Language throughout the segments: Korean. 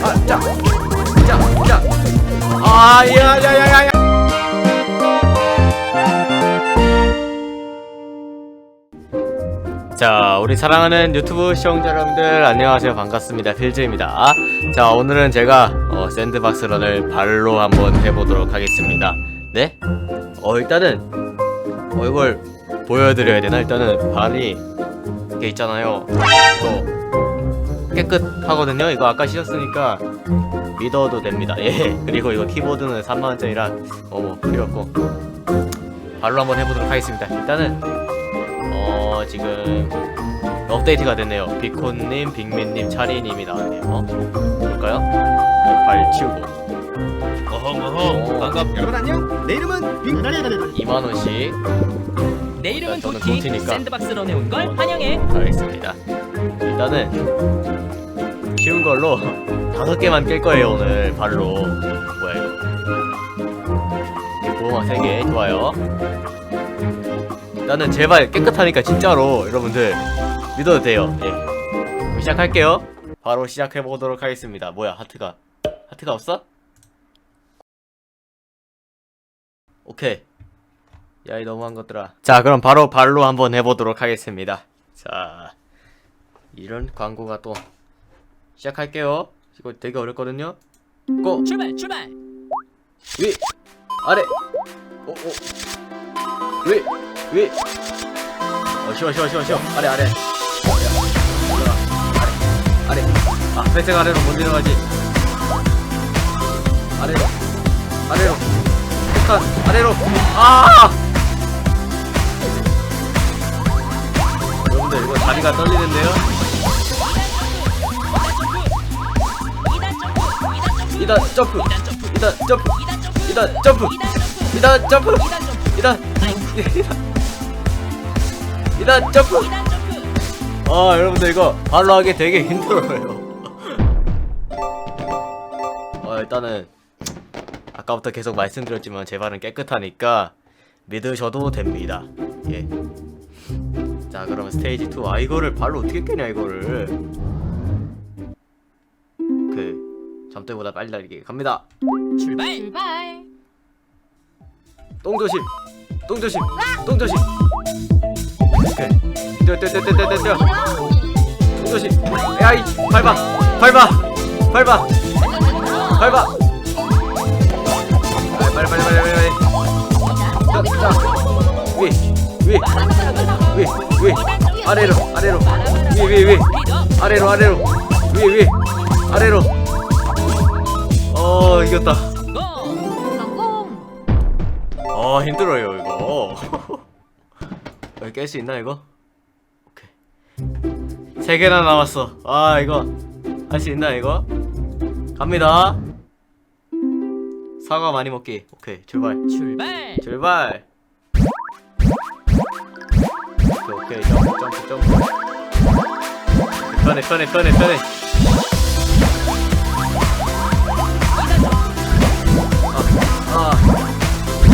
자, 자, 자. 우리 사랑하는 유튜브 시청자 여러분들 안녕하세요. 반갑습니다. 필즈입니다. 자, 오늘은 제가 어, 샌드박스런을 발로 한번 해보도록 하겠습니다. 네? 어, 일단은 어, 이걸 보여드려야 되나? 일단은 발이 이렇게 있잖아요. 이거 깨끗하거든요. 이거 아까 씻었으니까 믿어도 됩니다. 예. 그리고 이거 키보드는 3만원짜리라 어뭐 필요 없고 발로 한번 해보도록 하겠습니다. 일단은 어 지금 업데이트가 됐네요. 비콘님, 빅맨님, 차리님이 나왔네요. 볼까요? 발 치우고 오. 어흥 반갑 여러분 안녕. 내 이름은 빅. 2만 원씩 내 이름은 저는 도티 도티니까. 샌드박스 런에 온 걸 환영해 가겠습니다. 일단은 쉬운 걸로 다섯 개만 깰 거예요 오늘 발로. 뭐야 이거? 이렇게 보호막 세 개, 좋아요. 일단은 제발 깨끗하니까 진짜로 여러분들 믿어도 돼요. 예. 그럼 시작할게요. 바로 시작해 보도록 하겠습니다. 뭐야 하트가 하트가 없어? 오케이. 야이 너무한 것들아. 자 그럼 바로 발로 한번 해보도록 하겠습니다. 자 이런 광고가 또 시작할게요. 이거 되게 어렵거든요. 고! 출발 출발! 위 아래! 오오위위! 어 쉬워 쉬워 쉬워 쉬워. 아래 아래. 야, 올라가. 아래 아래. 아 회색 아래로 못 내려가지. 아래로 아래로. 폭탄 아래로. 아 여러분들 이거 다리가 떨리는데요? 이단 점프 이단 점프 이단 점프 이단 점프 이단 이단 점프 아 여러분들 이거 발로 하기 되게 힘들어요 어 일단은 아까부터 계속 말씀드렸지만 제 발은 깨끗하니까 믿으셔도 됩니다 예. 자 그러면 스테이지 2 아 이거를 발로 어떻게 깨냐 이거를. 그 점대보다 빨리 달리기 갑니다. 출발! 출발. 똥 조심! 똥 조심! 똥 조심! 오케이. 뛰어 뛰어 뛰어 뛰어 뛰어 뛰어. 똥 조심. 야이 밟아! 밟아! 밟아! 밟아! 빨리 빨리 빨리 빨리 위위 위 위 아래로 아래로. 위위 위. 아래로 아래로. 위위. 아래로. 어 이겼다. 고 성공. 아 힘들어요 이거. 여기 깰 수 있나 이거? 오케이. 세 개나 남았어. 아 이거 할 수 있나 이거? 갑니다. 사과 많이 먹기. 오케이 출발. 출발. 출발 오케이 점프 점프 점프. 편해 편해 편해 편해. 아, 아,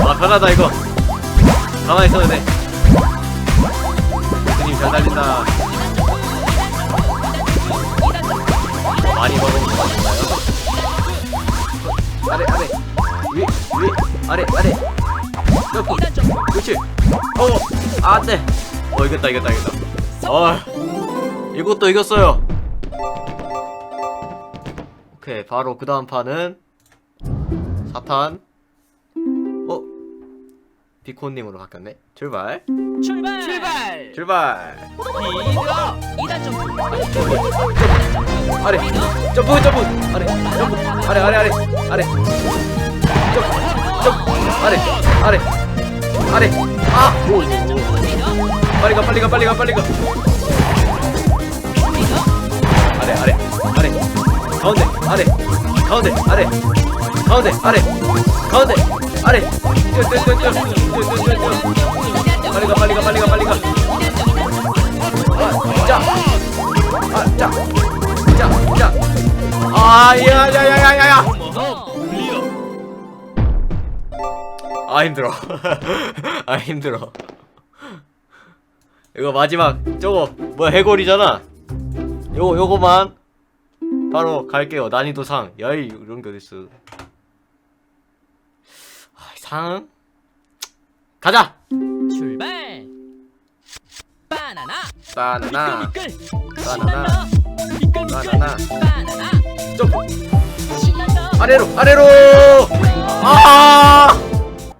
아 편하다 이거. 가만히 있어도 돼. 교수님 잘 달린다. 어, 많이 먹으면 것 같은가요? 아래 아래. 위 위. 아래 아래. 점프. 2단 점프 그렇지. 어 안돼 어 이겼다 이겼다 이겼다. 어 이것도 이겼어요. 오케이 바로 그 다음 판은 사탄. 어? 비콘님으로 바뀌었네. 출발. 출발! 출발! 출발! 히드라 2단 점프. 아래 점프 점프! 아래 점프! 아래 아래 아래 아래. 점프 점프! 아래 아래 아래. 아! 오. 빨리 가 빨리 가 빨리 가 빨리 가. 아래 아래 아래. 가운데 아래. 가운데 아래. 가운데 아래. 가운데 아래. 빨리 가 빨리 가 빨리 가 빨리 가. 아짜아짜짜짜 아야야야야야야. 아, 아 힘들어. 아 힘들어. 이거 마지막. 저거 뭐야 해골이잖아. 요거 요거만. 바로 갈게요. 난이도 상. 야이 이런 게 어딨어. 아, 상? 가자! 출발! 바나나! 바나나. 미끌 바나나. 신난다. 미끌 미끌! 바나나. 바나나! 점프 신난다. 아래로 아래로! 아!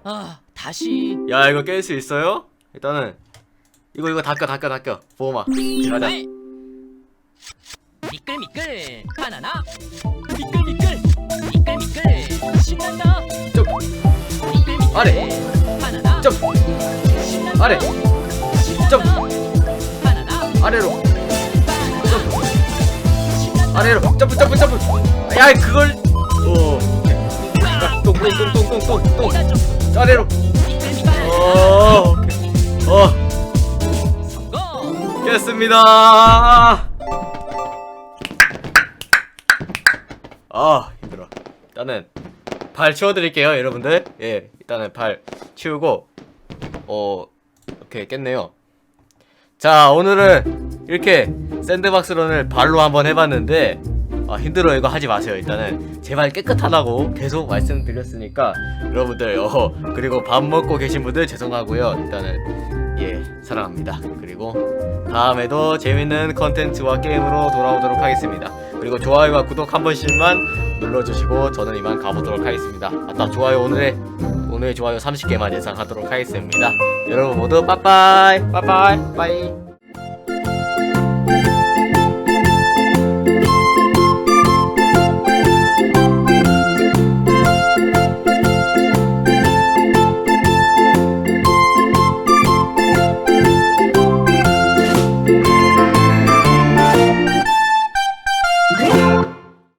아 다시. 야 이거 깰 수 있어요? 일단은 이거 이거 닦여 닦여 닦여 보호막. 가자. 출발 미끌 미끌 바나나. 미끌 미끌. 미끌 미끌 신난다. 점프 미끌 미끌 아래. 바나나. 점프 신난다. 아래. 신난다. 점프. 바나나. 아래로. 신난다. 아래로. 점프 점프 점프. 야 그걸. 오 똥똥똥똥똥똥똥 아래로. 어어 성공 깼습니다. 아 힘들어. 일단은 발 치워드릴게요 여러분들. 예 일단은 발 치우고 어 오케이 깼네요. 자 오늘은 이렇게 샌드박스런을 발로 한번 해봤는데 아 힘들어 이거 하지 마세요. 일단은 제발 깨끗하다고 계속 말씀드렸으니까 여러분들 어 그리고 밥 먹고 계신 분들 죄송하고요. 일단은 예 사랑합니다. 그리고 다음에도 재밌는 컨텐츠와 게임으로 돌아오도록 하겠습니다. 그리고 좋아요와 구독 한 번씩만 눌러주시고 저는 이만 가보도록 하겠습니다. 아따 좋아요 오늘의 오늘의 좋아요 30개만 예상하도록 하겠습니다. 여러분 모두 빠빠이 빠빠이 빠이